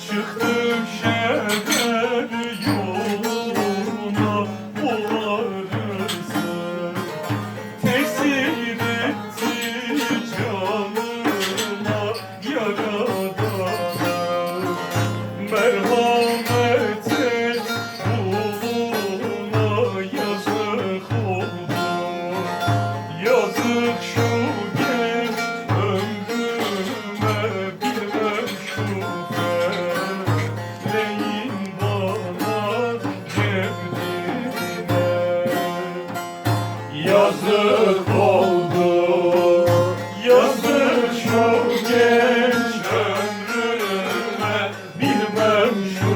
Çıktık şeker yoluna Varırsın Tesir etti canıma Yaradana Merhamet et kuluna Yazık oldu Yazık şu yazık oldu. Yazık çok genç ömrüme. Bilmem şu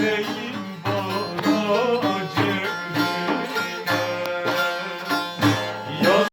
Yüreğim